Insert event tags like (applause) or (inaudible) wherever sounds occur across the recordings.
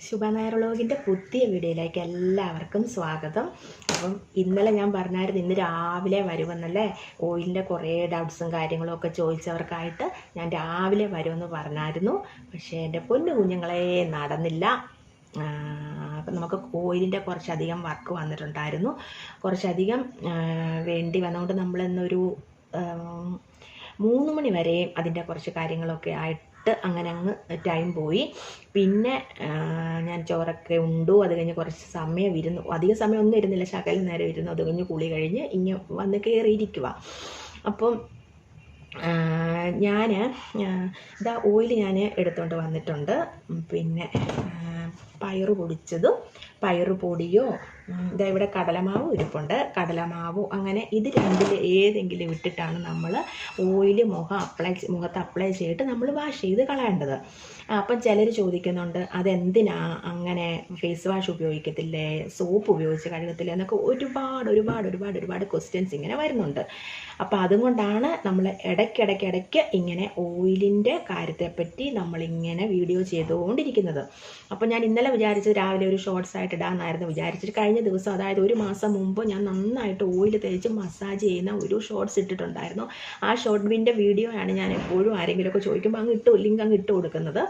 ശുഭ നായറോളോഗിന്റെ പുതിയ വീഡിയോയിലേക്ക് എല്ലാവർക്കും സ്വാഗതം. അപ്പം ഇന്നലെ ഞാൻ പറഞ്ഞായിരുന്നു ഇന്ന് രാവിലെ വരുമെന്നല്ലേ? ഓയിലിന്റെ കുറേ ഡൗട്ട്സും കാര്യങ്ങളൊക്കെ ചോദിച്ചവർക്കായിട്ട് ഞാൻ രാവിലെ വരുമെന്ന് പറഞ്ഞായിരുന്നു. പക്ഷേ എന്റെ പൊന്നു കുഞ്ഞുങ്ങളെ നടന്നില്ല. അപ്പം നമുക്ക് ഓയിലിന്റെ കുറച്ചധികം വർക്ക് വന്നിട്ടുണ്ടായിരുന്നു. കുറച്ചധികം വേണ്ടി വന്നുകൊണ്ട് നമ്മളിന്നൊരു മൂന്ന് മണി വരെയും അതിന്റെ കുറച്ച് കാര്യങ്ങളൊക്കെ ആയിട്ട് അങ്ങനെ അങ്ങ് ടൈം പോയി. പിന്നെ ഞാൻ ചോറൊക്കെ ഉണ്ടു. അത് കഴിഞ്ഞ് കുറച്ച് സമയം ഇരുന്നു. അധികം സമയം ഒന്നും ഇരുന്നില്ല. ശകലം നേരം ഇരുന്നു. അത് കഴിഞ്ഞ് കുളി കഴിഞ്ഞ് ഇങ്ങ് വന്ന് കയറിയിരിക്കുക അപ്പം ഞാൻ ഇതാ ഓയിൽ ഞാൻ എടുത്തുകൊണ്ട് വന്നിട്ടുണ്ട്. പിന്നെ പയറ് പൊടിച്ചതും പയറ് പൊടിയോ ഇതാ ഇവിടെ കടലമാവ് ഇരിപ്പുണ്ട്. കടലമാവ് അങ്ങനെ ഇത് രണ്ടിൽ ഏതെങ്കിലും ഇട്ടിട്ടാണ് നമ്മൾ ഓയിൽ മുഖം അപ്ലൈ മുഖത്ത് അപ്ലൈ ചെയ്തിട്ട് നമ്മൾ വാഷ് ചെയ്ത് കളയേണ്ടത്. അപ്പം ചിലർ ചോദിക്കുന്നുണ്ട് അതെന്തിനാ അങ്ങനെ ഫേസ് വാഷ് ഉപയോഗിക്കത്തില്ലേ? സോപ്പ് ഉപയോഗിച്ച് കഴുകത്തില്ലേ? എന്നൊക്കെ ഒരുപാട് ഒരുപാട് ഒരുപാട് ഒരുപാട് ക്വസ്റ്റ്യൻസ് ഇങ്ങനെ വരുന്നുണ്ട്. അപ്പോൾ അതുകൊണ്ടാണ് നമ്മൾ ഇടയ്ക്കിടയ്ക്ക് ഇടയ്ക്ക് ഇങ്ങനെ ഓയിലിന്റെ കാര്യത്തെപ്പറ്റി നമ്മളിങ്ങനെ വീഡിയോ ചെയ്തുകൊണ്ടിരിക്കുന്നത്. അപ്പോൾ ഞാൻ ഇന്നലെ വിചാരിച്ചത് രാവിലെ ഒരു ഷോർട്സ് ആയിട്ട് ഇടാമെന്നായിരുന്നു വിചാരിച്ചിട്ട് കഴിഞ്ഞ ദിവസം അതായത് ഒരു മാസം മുമ്പ് ഞാൻ നന്നായിട്ട് ഓയിൽ തേച്ച് മസാജ് ചെയ്യുന്ന ഒരു ഷോർട്സ് ഇട്ടിട്ടുണ്ടായിരുന്നു. ആ ഷോർട്ട് വീഡിയോ ആണ് ഞാൻ എപ്പോഴും ആരെങ്കിലുമൊക്കെ ചോദിക്കുമ്പോൾ അങ്ങ് ഇട്ട് ലിങ്ക് അങ്ങ് ഇട്ട് കൊടുക്കുന്നത്.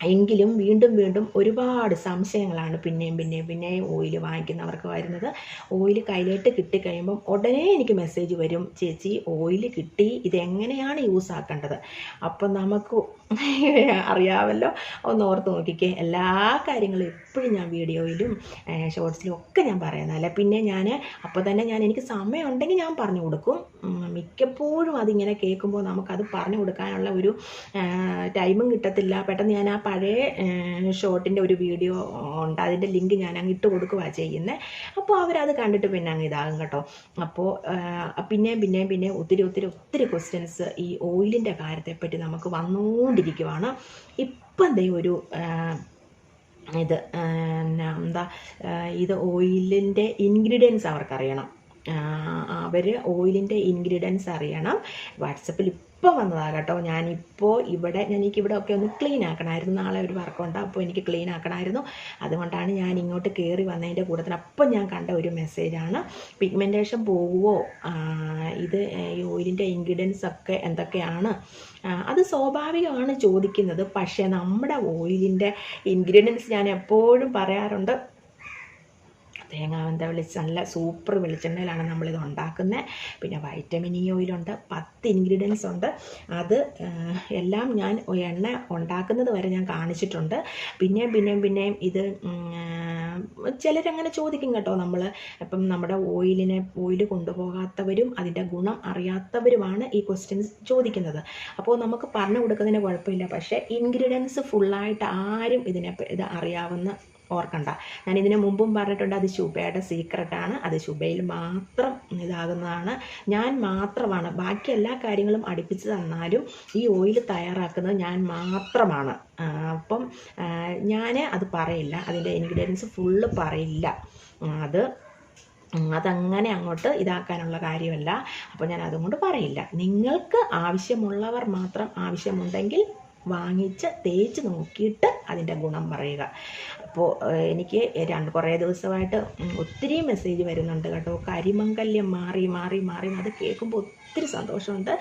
എങ്കിലും വീണ്ടും വീണ്ടും ഒരുപാട് സംശയങ്ങളാണ് പിന്നെയും പിന്നെയും പിന്നെയും ഓയിൽ വാങ്ങിക്കുന്നവർക്ക് വരുന്നത്. ഓയിൽ കയ്യിലോട്ട് കിട്ടിക്കഴിയുമ്പം ഉടനെ എനിക്ക് മെസ്സേജ് വരും ചേച്ചി ഓയിൽ കിട്ടി ഇതെങ്ങനെയാണ് യൂസ് ആക്കേണ്ടത്? അപ്പം നമുക്ക് (laughs) അറിയാമല്ലോ. ഒന്ന് ഓർത്ത് നോക്കിക്കേ. എല്ലാ കാര്യങ്ങളും എപ്പോഴും ഞാൻ വീഡിയോയിലും ഷോർട്സിലും ഒക്കെ ഞാൻ പറയുന്നതല്ല. പിന്നെ ഞാൻ അപ്പോൾ തന്നെ ഞാൻ എനിക്ക് സമയമുണ്ടെങ്കിൽ ഞാൻ പറഞ്ഞു കൊടുക്കും. മിക്കപ്പോഴും അതിങ്ങനെ കേൾക്കുമ്പോൾ നമുക്കത് പറഞ്ഞു കൊടുക്കാനുള്ള ഒരു ടൈമും കിട്ടത്തില്ല. പെട്ടെന്ന് ഞാൻ ആ പഴയ ഷോർട്ടിന്റെ ഒരു വീഡിയോ ഉണ്ട്. അതിന്റെ ലിങ്ക് ഞാൻ അങ്ങ് ഇട്ട് കൊടുക്കുകയാണ് ചെയ്യുന്നത് അപ്പോൾ അവരത് കണ്ടിട്ട് പിന്നെ അങ്ങ് ഇതാകും കേട്ടോ. അപ്പോൾ പിന്നെയും പിന്നെയും പിന്നെ ഒത്തിരി ഒത്തിരി ഒത്തിരി ക്വസ്റ്റ്യൻസ് ഈ ഓയിലിന്റെ കാര്യത്തെപ്പറ്റി നമുക്ക് വന്നുകൊണ്ടിരിക്കുവാണ് ഇപ്പം ദേ ഒരു ഇത് എന്താ ഇത് ഓയിലിന്റെ ഇൻഗ്രീഡിയൻസ് അവർക്കറിയണം. അവർ ഓയിലിന്റെ ഇൻഗ്രീഡിയൻസ് അറിയണം. വാട്സപ്പിൽ ഇപ്പോൾ വന്നതാണ് കേട്ടോ. ഞാനിപ്പോൾ ഇവിടെ എനിക്ക് ഇവിടെ ഒക്കെ ഒന്ന് ക്ലീൻ ആക്കണമായിരുന്നു നാളെ ഒരു വർക്കുണ്ട് അപ്പോൾ എനിക്ക് ക്ലീൻ ആക്കണമായിരുന്നു അതുകൊണ്ടാണ് ഞാൻ ഇങ്ങോട്ട് കയറി വന്നതിന്റെ കൂട്ടത്തിൽ അപ്പം ഞാൻ കണ്ട ഒരു മെസ്സേജാണ് പിഗ്മെന്റേഷൻ പോകുമോ ഇത് ഈ ഓയിലിന്റെ ഇൻഗ്രീഡിയൻസ് ഒക്കെ എന്തൊക്കെയാണ്? അത് സ്വാഭാവികമാണ് ചോദിക്കുന്നത്. പക്ഷേ നമ്മുടെ ഓയിലിന്റെ ഇൻഗ്രീഡിയൻസ് ഞാൻ എപ്പോഴും പറയാറുണ്ട്. തേങ്ങാവെന്ത വെളിച്ച നല്ല സൂപ്പർ വെളിച്ചെണ്ണയിലാണ് നമ്മളിത് ഉണ്ടാക്കുന്നത്. പിന്നെ വൈറ്റമിൻ ഇ ഓയിലുണ്ട് പത്ത് ഇൻഗ്രീഡിയൻസ് ഉണ്ട്. അത് എല്ലാം ഞാൻ എണ്ണ ഉണ്ടാക്കുന്നത് വരെ ഞാൻ കാണിച്ചിട്ടുണ്ട്. പിന്നെയും പിന്നെയും പിന്നെയും ഇത് ചിലരങ്ങനെ ചോദിക്കും കേട്ടോ നമ്മൾ ഇപ്പം നമ്മുടെ ഓയിലിനെ ഓയിൽ കൊണ്ടുപോകാത്തവരും അതിന്റെ ഗുണം അറിയാത്തവരുമാണ് ഈ ക്വസ്റ്റ്യൻസ് ചോദിക്കുന്നത്. അപ്പോൾ നമുക്ക് പറഞ്ഞു കൊടുക്കുന്നതിന് കുഴപ്പമില്ല. പക്ഷേ ഇൻഗ്രീഡിയൻസ് ഫുള്ളായിട്ട് ആരും ഇതിനെ ഇത് അറിയാവുന്ന ഓർക്കണ്ട. ഞാൻ ഇതിനു മുമ്പും പറഞ്ഞിട്ടുണ്ട് അത് ശുഭയുടെ സീക്രട്ടാണ് അത് ശുഭയിൽ മാത്രം ഇതാകുന്നതാണ്. ഞാൻ മാത്രമാണ്. ബാക്കി എല്ലാ കാര്യങ്ങളും അടുപ്പിച്ച് തന്നാലും ഈ ഓയിൽ തയ്യാറാക്കുന്നത് ഞാൻ മാത്രമാണ്. അപ്പം ഞാൻ അത് പറയില്ല. അതിന്റെ ഇൻഗ്രീഡിയൻസ് ഫുള്ള് പറയില്ല. അത് അതങ്ങനെ അങ്ങോട്ട് ഇതാക്കാനുള്ള കാര്യമല്ല. അപ്പോൾ ഞാൻ അതുകൊണ്ട് പറയില്ല. നിങ്ങൾക്ക് ആവശ്യമുള്ളവർ മാത്രം ആവശ്യമുണ്ടെങ്കിൽ വാങ്ങിച്ച് തേച്ച് നോക്കിയിട്ട് അതിന്റെ ഗുണം പറയുക. അപ്പോൾ എനിക്ക് രണ്ട് കുറേ ദിവസമായിട്ട് ഒത്തിരി മെസ്സേജ് വരുന്നുണ്ട് കേട്ടോ. കരിമംഗല്യം മാറി മാറി മാറി അത് കേൾക്കുമ്പോൾ ഒത്തിരി സന്തോഷമുണ്ട്.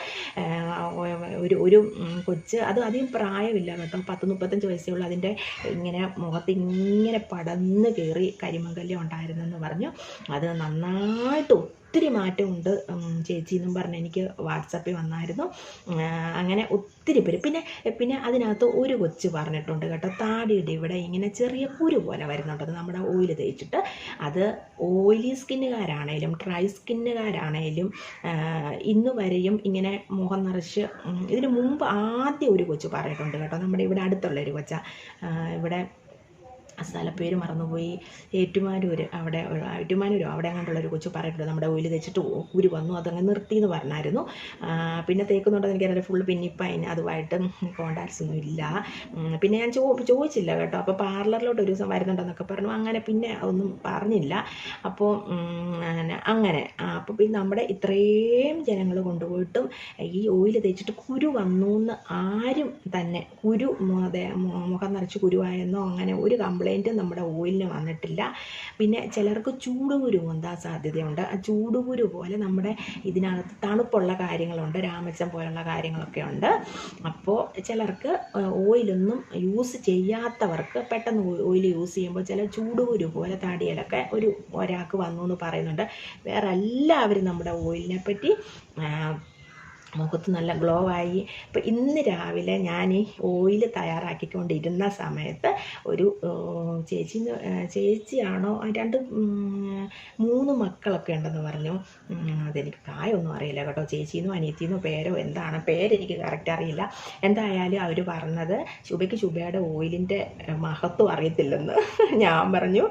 ഒരു ഒരു കൊച്ച് അത് അധികം പ്രായമില്ല കേട്ടോ. പത്ത് മുപ്പത്തഞ്ച് വയസ്സേ ഉള്ളൂ. അതിന്റെ ഇങ്ങനെ മുഖത്ത് ഇങ്ങനെ പടന്ന് കയറി കരിമംഗല്യം ഉണ്ടായിരുന്നെന്ന് പറഞ്ഞു. അത് നന്നായിട്ട് ഒത്തിരി മാറ്റമുണ്ട് ചേച്ചി എന്നും പറഞ്ഞ് എനിക്ക് വാട്സപ്പിൽ വന്നായിരുന്നു. അങ്ങനെ ഒത്തിരി പേര്. പിന്നെ പിന്നെ അതിനകത്ത് ഒരു കൊച്ച് പറഞ്ഞിട്ടുണ്ട് കേട്ടോ താടിയുടെ ഇവിടെ ഇങ്ങനെ ചെറിയ കുരു പോലെ വരുന്നുണ്ട്. നമ്മുടെ ഓയിൽ തേച്ചിട്ട്. അത് ഓയിലി സ്കിന്നുകാരാണേലും ഡ്രൈ സ്കിന്നുകാരാണേലും ഇന്ന് വരെയും ഇങ്ങനെ മുഖം നിറച്ച് ഇതിന് മുമ്പ് ആദ്യം ഒരു കൊച്ച് പറഞ്ഞിട്ടുണ്ട് കേട്ടോ നമ്മുടെ ഇവിടെ അടുത്തുള്ള ഒരു കൊച്ച. ഇവിടെ ആ സ്ഥലപ്പേര് മറന്നുപോയി. ഏറ്റുമാനൂർ അവിടെ ഏറ്റുമാനൂരോ? അവിടെ അങ്ങോട്ടുള്ള ഒരു കൊച്ചു പറഞ്ഞിട്ടുണ്ട് നമ്മുടെ ഓയിൽ തേച്ചിട്ട് ഊരി വന്നു അതങ്ങ് നിർത്തി എന്ന് പറഞ്ഞായിരുന്നു. പിന്നെ തേക്കുന്നുണ്ടോ എനിക്കറിയാം ഫുള്ള് പിന്നിപ്പൈൻ അതുമായിട്ട് കോണ്ടാക്ട്സ് ഒന്നും ഇല്ല. പിന്നെ ഞാൻ ചോ ചോദിച്ചില്ല കേട്ടോ അപ്പോൾ പാർലറിലോട്ട് ഒരു ദിവസം വരുന്നുണ്ടെന്നൊക്കെ പറഞ്ഞു. അങ്ങനെ പിന്നെ ഒന്നും പറഞ്ഞില്ല. അപ്പോൾ അങ്ങനെ അപ്പോൾ പിന്നെ നമ്മുടെ ഇത്രയും ജനങ്ങൾ കൊണ്ടുപോയിട്ടും ഈ ഓയിൽ തേച്ചിട്ട് കുരു വന്നു എന്ന് ആരും തന്നെ കുരു മുഖം നിറച്ച് കുരുവായെന്നോ അങ്ങനെ ഒരു കംപ്ലൈന്റും നമ്മുടെ ഓയിലിന് വന്നിട്ടില്ല. പിന്നെ ചിലർക്ക് ചൂടുകുരു പൊന്താൻ സാധ്യതയുണ്ട്. ആ ചൂടുകുരു പോലെ നമ്മുടെ ഇതിനകത്ത് തണുപ്പുള്ള കാര്യങ്ങളുണ്ട് രാമച്ചം പോലുള്ള കാര്യങ്ങളൊക്കെ ഉണ്ട്. അപ്പോൾ ചിലർക്ക് ഓയിലൊന്നും യൂസ് ചെയ്യാത്തവർക്ക് പെട്ടെന്ന് ഓയിൽ യൂസ് ചെയ്യുമ്പോൾ ചില ചൂടുകുരു പോലെ താടിയിലൊക്കെ ഒരു ഒരാൾക്ക് വന്നു എന്ന് പറയുന്നുണ്ട്. വേറെ എല്ലാവരും നമ്മുടെ ഓയിലിനെ പറ്റി മുഖത്ത് നല്ല ഗ്ലോ ആയി. അപ്പോൾ ഇന്ന് രാവിലെ ഞാൻ ഈ ഓയിൽ തയ്യാറാക്കിക്കൊണ്ടിരുന്ന സമയത്ത് ഒരു ചേച്ചി ചേച്ചിയാണോ രണ്ട് മൂന്ന് മക്കളൊക്കെ ഉണ്ടെന്ന് പറഞ്ഞു. അതെനിക്ക് പ്രായമൊന്നും അറിയില്ല കേട്ടോ. ചേച്ചിന്നോ അനിയത്തിന്നോ പേരോ എന്താണ്? പേരെനിക്ക് കറക്റ്റ് അറിയില്ല. എന്തായാലും അവർ പറഞ്ഞത് ശുഭയ്ക്ക് ശുഭയുടെ ഓയിലിന്റെ മഹത്വം അറിയത്തില്ലെന്ന് ഞാൻ പറഞ്ഞു.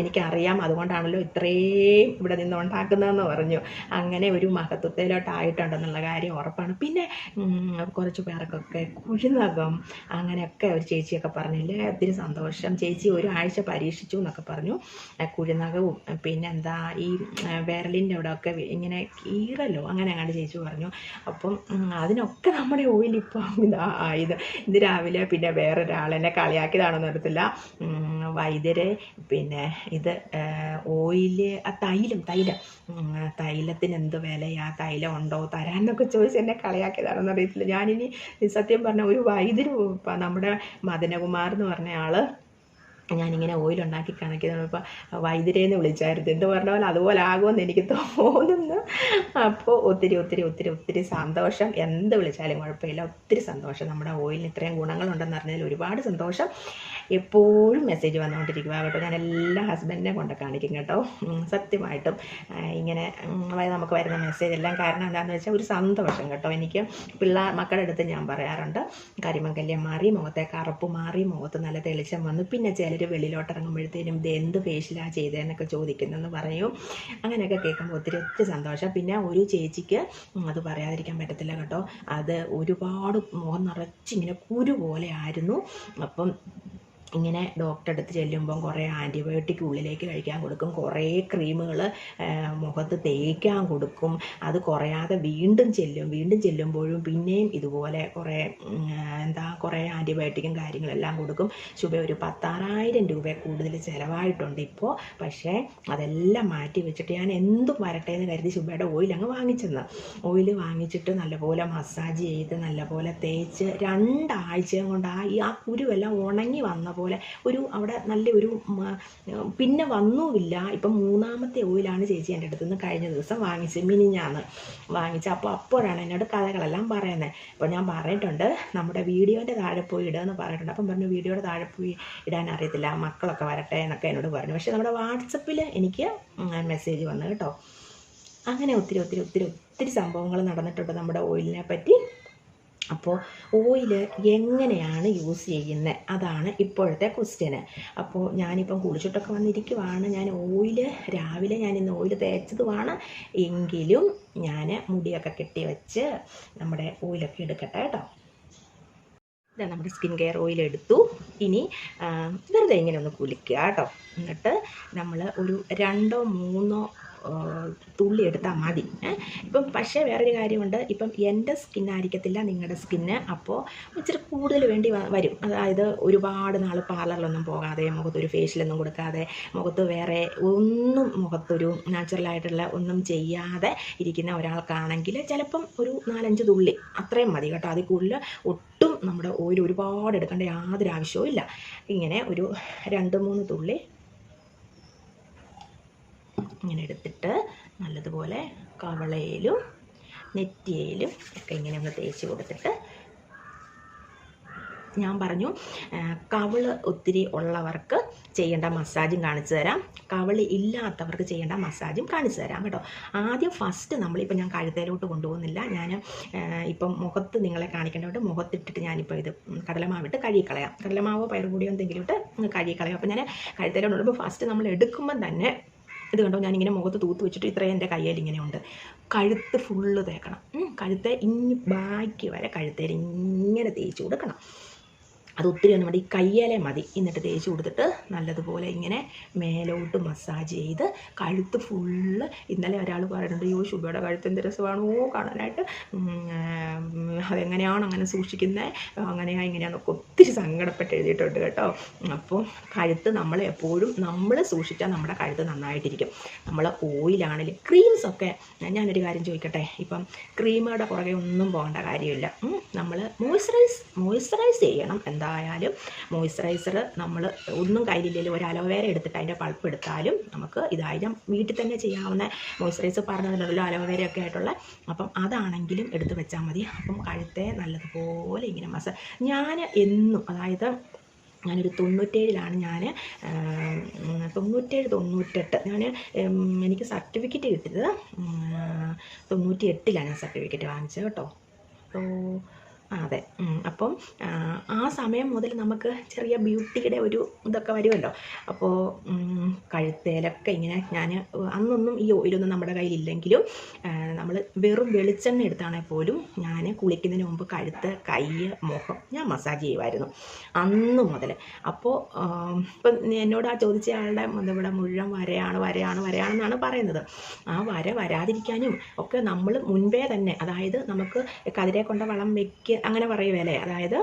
എനിക്കറിയാം. അതുകൊണ്ടാണല്ലോ ഇത്രയും ഇവിടെ നിന്ന് ഉണ്ടാക്കുന്നതെന്ന് പറഞ്ഞു. അങ്ങനെ ഒരു മഹത്വത്തിലോട്ടായിട്ടുണ്ടെന്നുള്ള കാര്യം ഉറപ്പാണ്. പിന്നെ കുറച്ച് പേർക്കൊക്കെ കുഴിനകം അങ്ങനെയൊക്കെ ഒരു ചേച്ചിയൊക്കെ പറഞ്ഞില്ലേ ഒത്തിരി സന്തോഷം. ചേച്ചി ഒരാഴ്ച പരീക്ഷിച്ചു എന്നൊക്കെ പറഞ്ഞു. ആ, പിന്നെ എന്താ ഈ വിരലിന്റെ അവിടെയൊക്കെ ഒക്കെ ഇങ്ങനെ കീറലോ? അങ്ങനെ അങ്ങാണ്ട് ചേച്ചി പറഞ്ഞു. അപ്പം അതിനൊക്കെ നമ്മുടെ ഓയിൽ ഇപ്പം ഇതാ ഇത് ഇത് രാവിലെ പിന്നെ വേറൊരാളെന്നെ കളിയാക്കിയതാണെന്ന് അറിയത്തില്ല. വൈദ്യര് പിന്നെ ഇത് ഓയിൽ ആ തൈലം തൈലം. തൈലത്തിന് എന്ത് വിലയാ? തൈലം ഉണ്ടോ? തരാനൊക്കെ ചോദിച്ച് എന്നെ കളിയാക്കിയതാണെന്ന് അറിയത്തില്ല. ഞാനിനി സത്യം പറഞ്ഞ ഒരു വൈദ്യര് നമ്മുടെ മദനകുമാർ എന്ന് പറഞ്ഞ ആൾ ഞാനിങ്ങനെ ഓയിൽ ഉണ്ടാക്കി കണക്കിപ്പോൾ വൈദ്യരേന്ന് വിളിച്ചായിരുന്നു. എന്ത് പറഞ്ഞ പോലെ അതുപോലെ ആകുമെന്ന് എനിക്ക് തോന്നുന്നു. അപ്പോൾ ഒത്തിരി ഒത്തിരി ഒത്തിരി ഒത്തിരി സന്തോഷം. എന്ത് വിളിച്ചാലും കുഴപ്പമില്ല. ഒത്തിരി സന്തോഷം. നമ്മുടെ ഓയിലിന് ഇത്രയും ഗുണങ്ങളുണ്ടെന്ന് അറിഞ്ഞതിൽ ഒരുപാട് സന്തോഷം. എപ്പോഴും മെസ്സേജ് വന്നുകൊണ്ടിരിക്കുക കേട്ടോ ഞാൻ എല്ലാ ഹസ്ബൻഡിനെ കൊണ്ട് കാണിക്കും കേട്ടോ. സത്യമായിട്ടും. ഇങ്ങനെ നമുക്ക് വരുന്ന മെസ്സേജ് എല്ലാം കാരണം എന്താണെന്ന് വെച്ചാൽ ഒരു സന്തോഷം കേട്ടോ. എനിക്ക് പിള്ളേർ മക്കളുടെ അടുത്ത് ഞാൻ പറയാറുണ്ട്. കരിമകല്യം മാറി മുഖത്തെ കറുപ്പ് മാറി മുഖത്ത് നല്ല തെളിച്ചം വന്നു. പിന്നെ ചിലർ വെളിയിലോട്ട് ഇറങ്ങുമ്പോഴത്തേനും ഇത് എന്ത് ഫേഷ്യലാണ് ചെയ്തതെന്നൊക്കെ ചോദിക്കുന്നെന്ന് പറയും. അങ്ങനെയൊക്കെ കേൾക്കുമ്പോൾ ഒത്തിരി ഒത്തിരി സന്തോഷം. പിന്നെ ഒരു ചേച്ചിക്ക് അത് പറയാതിരിക്കാൻ പറ്റത്തില്ല കേട്ടോ. അത് ഒരുപാട് മുഖം നിറച്ചിങ്ങനെ കുരു പോലെ ആയിരുന്നു. അപ്പം ഇങ്ങനെ ഡോക്ടറെ അടുത്ത് ചെല്ലുമ്പം കുറേ ആന്റിബയോട്ടിക് ഉള്ളിലേക്ക് കഴിക്കാൻ കൊടുക്കും. കുറേ ക്രീമുകൾ മുഖത്ത് തേക്കാൻ കൊടുക്കും. അത് കുറയാതെ വീണ്ടും ചെല്ലും. വീണ്ടും ചെല്ലുമ്പോഴും പിന്നെയും ഇതുപോലെ കുറേ എന്താ കുറേ ആന്റിബയോട്ടിക്കും കാര്യങ്ങളെല്ലാം കൊടുക്കും. ശുഭ ഒരു പത്താറായിരം രൂപ കൂടുതൽ ചിലവായിട്ടുണ്ട് ഇപ്പോൾ പക്ഷേ അതെല്ലാം മാറ്റി വെച്ചിട്ട് ഞാൻ എന്തും വരട്ടെ എന്ന് കരുതി ശുഭയുടെ ഓയിൽ അങ്ങ് വാങ്ങിച്ചെന്ന്. ഓയിൽ വാങ്ങിച്ചിട്ട് നല്ലപോലെ മസാജ് ചെയ്ത് നല്ലപോലെ തേച്ച് രണ്ടാഴ്ചയും കൊണ്ട് ആ ഈ ആ കുരുവെല്ലാം ഉണങ്ങി വന്ന പോലെ ഒരു അവിടെ നല്ലൊരു പിന്നെ വന്നുമില്ല ഇപ്പം മൂന്നാമത്തെ ഓയിലാണ് ചേച്ചി എന്റെ അടുത്ത് നിന്ന് കഴിഞ്ഞ ദിവസം വാങ്ങിച്ച് മിനിഞ്ഞാന്ന് വാങ്ങിച്ച് അപ്പോൾ അപ്പോഴാണ് എന്നോട് കഥകളെല്ലാം പറയുന്നത്. അപ്പോൾ ഞാൻ പറഞ്ഞിട്ടുണ്ട് നമ്മുടെ വീഡിയോന്റെ താഴെ പോയി ഇടുകയെന്ന് പറഞ്ഞിട്ടുണ്ട്. അപ്പം പറഞ്ഞു വീഡിയോയുടെ താഴെ പോയി ഇടാൻ അറിയത്തില്ല മക്കളൊക്കെ വരട്ടെ എന്നൊക്കെ എന്നോട് പറഞ്ഞു. പക്ഷേ നമ്മുടെ വാട്സപ്പിൽ എനിക്ക് മെസ്സേജ് വന്നു കേട്ടോ. അങ്ങനെ ഒത്തിരി ഒത്തിരി ഒത്തിരി ഒത്തിരി സംഭവങ്ങൾ നടന്നിട്ടുണ്ട് നമ്മുടെ ഓയിലിനെ പറ്റി. അപ്പോൾ ഓയിൽ എങ്ങനെയാണ് യൂസ് ചെയ്യുന്നത് അതാണ് ഇപ്പോഴത്തെ ക്വസ്റ്റ്യന് അപ്പോൾ ഞാനിപ്പം കുളിച്ചിട്ടൊക്കെ വന്നിരിക്കുവാണ്. ഞാൻ ഓയിൽ രാവിലെ ഞാൻ ഇന്ന് ഓയിൽ തേച്ചതുമാണ്. എങ്കിലും ഞാൻ മുടിയൊക്കെ കെട്ടി വെച്ച് നമ്മുടെ ഓയിലൊക്കെ എടുക്കട്ടെ കേട്ടോ. ഇതാ നമ്മുടെ സ്കിൻ കെയർ ഓയിൽ എടുത്തു. ഇനി വെറുതെ ഇങ്ങനെ ഒന്ന് കുലിക്കുക കേട്ടോ. എന്നിട്ട് നമ്മൾ ഒരു രണ്ടോ മൂന്നോ തുള്ളി എടുത്താൽ മതി? ഇപ്പം പക്ഷേ വേറൊരു കാര്യമുണ്ട്. ഇപ്പം എന്റെ സ്കിന്നായിരിക്കത്തില്ല നിങ്ങളുടെ സ്കിന്ന് അപ്പോൾ ഇച്ചിരി കൂടുതൽ വേണ്ടി വരും. അതായത് ഒരുപാട് നാൾ പാർലറിലൊന്നും പോകാതെ മുഖത്തൊരു ഫേഷ്യലൊന്നും കൊടുക്കാതെ മുഖത്ത് വേറെ ഒന്നും മുഖത്തൊരു നാച്ചുറലായിട്ടുള്ള ഒന്നും ചെയ്യാതെ ഇരിക്കുന്ന ഒരാൾക്കാണെങ്കിൽ ചിലപ്പം ഒരു നാലഞ്ച് തുള്ളി അത്രയും മതി കേട്ടോ. അതിൽ കൂടുതൽ ഒട്ടും നമ്മുടെ ഓയിൽ ഒരുപാട് എടുക്കേണ്ട യാതൊരു ആവശ്യവും ഇല്ല. ഇങ്ങനെ ഒരു രണ്ട് മൂന്ന് തുള്ളി ഇങ്ങനെ എടുത്തിട്ട് നല്ലതുപോലെ കവളയിലും നെറ്റിയയിലും ഒക്കെ ഇങ്ങനെ നമ്മൾ തേച്ച് കൊടുത്തിട്ട് ഞാൻ പറഞ്ഞു കവൾ ഒത്തിരി ഉള്ളവർക്ക് ചെയ്യേണ്ട മസാജും കാണിച്ചു തരാം. കവിൾ ഇല്ലാത്തവർക്ക് ചെയ്യേണ്ട മസാജും കാണിച്ചു തരാം കേട്ടോ. ആദ്യം ഫസ്റ്റ് നമ്മളിപ്പോൾ ഞാൻ കഴുത്തേലോട്ട് കൊണ്ടുപോകുന്നില്ല. ഞാൻ ഇപ്പം മുഖത്ത് നിങ്ങളെ കാണിക്കേണ്ടതുകൊണ്ട് മുഖത്തിട്ടിട്ട് ഞാനിപ്പോൾ ഇത് കടലമാവിട്ട് കഴുകിക്കളയാം. കടലമാവോ പയറുപൊടിയോ എന്തെങ്കിലും ഇട്ട് കഴുകിക്കളയാം. അപ്പോൾ ഞാൻ കഴുത്തേലോട്ട് കൊണ്ടുപോകുമ്പോൾ ഫസ്റ്റ് നമ്മൾ എടുക്കുമ്പം തന്നെ ഇത് കണ്ടോ? ഞാനിങ്ങനെ മുഖത്ത് തൂത്ത് വെച്ചിട്ട് ഇത്രയും എന്റെ കയ്യിൽ ഇങ്ങനെ ഉണ്ട്. കഴുത്ത് ഫുള്ള് തേക്കണം. കഴുത്തെ ഇനി ബാക്കി വരെ കഴുത്തേൽ ഇങ്ങനെ തേച്ച് കൊടുക്കണം. അത് ഒത്തിരി ഒന്നും മതി ഈ കയ്യേലെ മതി. എന്നിട്ട് തേച്ച് കൊടുത്തിട്ട് നല്ലതുപോലെ ഇങ്ങനെ മേലോട്ട് മസാജ് ചെയ്ത് കഴുത്ത് ഫുള്ള് ഇന്നലെ ഒരാൾ പറയുന്നുണ്ട് യോ ശുഭയുടെ കഴുത്ത് എന്ത് രസമാണോ കാണാനായിട്ട്. അതെങ്ങനെയാണ് അങ്ങനെ സൂക്ഷിക്കുന്നത് അങ്ങനെയാ ഇങ്ങനെയാന്നൊക്കെ ഒത്തിരി സങ്കടപ്പെട്ട് എഴുതിയിട്ടുണ്ട് കേട്ടോ. അപ്പോൾ കഴുത്ത് നമ്മൾ എപ്പോഴും നമ്മൾ സൂക്ഷിച്ചാൽ നമ്മുടെ കഴുത്ത് നന്നായിട്ടിരിക്കും. നമ്മൾ ഓയിലാണെങ്കിലും ക്രീംസൊക്കെ ഞാനൊരു കാര്യം ചോദിക്കട്ടെ? ഇപ്പം ക്രീമുകളുടെ പുറകെ ഒന്നും പോകേണ്ട കാര്യമില്ല. നമ്മൾ മോയ്സ്ചറൈസ് മോയ്സ്ചറൈസ് ചെയ്യണം. എന്തായാലും മോയ്സ്ചറൈസർ നമ്മൾ ഒന്നും കയ്യിലില്ലെങ്കിലും ഒരു അലോവേര എടുത്തിട്ട് അതിന്റെ പൾപ്പ് എടുത്താലും നമുക്ക് ഇതായാലും വീട്ടിൽ തന്നെ ചെയ്യാവുന്ന മോയ്സ്ചറൈസർ അലോവേര ഒക്കെ ആയിട്ടുള്ള അപ്പം അതാണെങ്കിലും എടുത്ത് വെച്ചാൽ മതി. അപ്പം കഴുത്തെ നല്ലതുപോലെ ഇങ്ങനെ മസ ഞാൻ എന്നും അതായത് ഞാനൊരു തൊണ്ണൂറ്റേഴിലാണ് ഞാൻ തൊണ്ണൂറ്റേഴ് തൊണ്ണൂറ്റെട്ട് ഞാൻ എനിക്ക് സർട്ടിഫിക്കറ്റ് കിട്ടിയത് തൊണ്ണൂറ്റി എട്ടിലാണ് ഞാൻ സർട്ടിഫിക്കറ്റ് വാങ്ങിച്ചത് കേട്ടോ. അപ്പോൾ അതെ. അപ്പം ആ, സമയം മുതൽ നമുക്ക് ചെറിയ ബ്യൂട്ടിയുടെ ഒരു ഇതൊക്കെ വരുമല്ലോ. അപ്പോൾ കഴുത്തേലൊക്കെ ഇങ്ങനെ ഞാൻ അന്നൊന്നും ഈ ഓയിലൊന്നും നമ്മുടെ കയ്യിലില്ലെങ്കിലും നമ്മൾ വെറും വെളിച്ചെണ്ണ എടുത്താണെങ്കിൽ പോലും ഞാൻ കുളിക്കുന്നതിന് മുമ്പ് കഴുത്ത് കൈ മുഖം ഞാൻ മസാജ് ചെയ്യുമായിരുന്നു. അന്ന് മുതൽ അപ്പോൾ ഇപ്പം എന്നോട് ആ ചോദിച്ച ആളുടെ ഇവിടെ മുഴുവൻ വരയാണ് വരയാണ് വരയാണെന്നാണ് പറയുന്നത്. ആ വര വരാതിരിക്കാനും ഒക്കെ നമ്മൾ മുൻപേ തന്നെ അതായത് നമുക്ക് കതിരെ കൊണ്ട വളം വെക്ക് അങ്ങനെ പറയുമല്ലേ അതായത്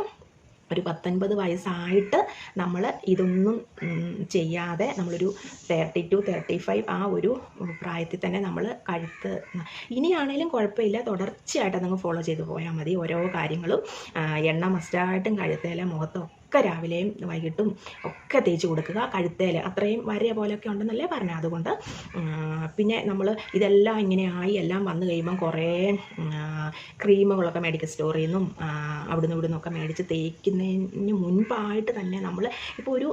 ഒരു പത്തൊൻപത് വയസ്സായിട്ട് നമ്മൾ ഇതൊന്നും ചെയ്യാതെ നമ്മളൊരു തേർട്ടി ടു തേർട്ടി ഫൈവ് ആ ഒരു പ്രായത്തിൽ തന്നെ നമ്മൾ കഴുത്ത് ഇനിയാണേലും കുഴപ്പമില്ല. തുടർച്ചയായിട്ട് അതങ്ങ് ഫോളോ ചെയ്ത് പോയാൽ മതി. ഓരോ കാര്യങ്ങളും എണ്ണ മസ്റ്റായിട്ടും കഴുത്തേലെ മുഖത്തും ഒക്കെ രാവിലെയും വൈകിട്ടും ഒക്കെ തേച്ച് കൊടുക്കുക. കഴുത്തേൽ അത്രയും വരയ പോലെയൊക്കെ ഉണ്ടെന്നല്ലേ പറഞ്ഞത്. അതുകൊണ്ട് പിന്നെ നമ്മൾ ഇതെല്ലാം ഇങ്ങനെ ആയി എല്ലാം വന്നു കഴിയുമ്പം കുറേ ക്രീമുകളൊക്കെ മെഡിക്കൽ സ്റ്റോറിൽ നിന്നും അവിടുന്ന് ഇവിടുന്ന് ഒക്കെ മേടിച്ച് തേക്കുന്നതിന് മുൻപായിട്ട് തന്നെ നമ്മൾ ഇപ്പോൾ ഒരു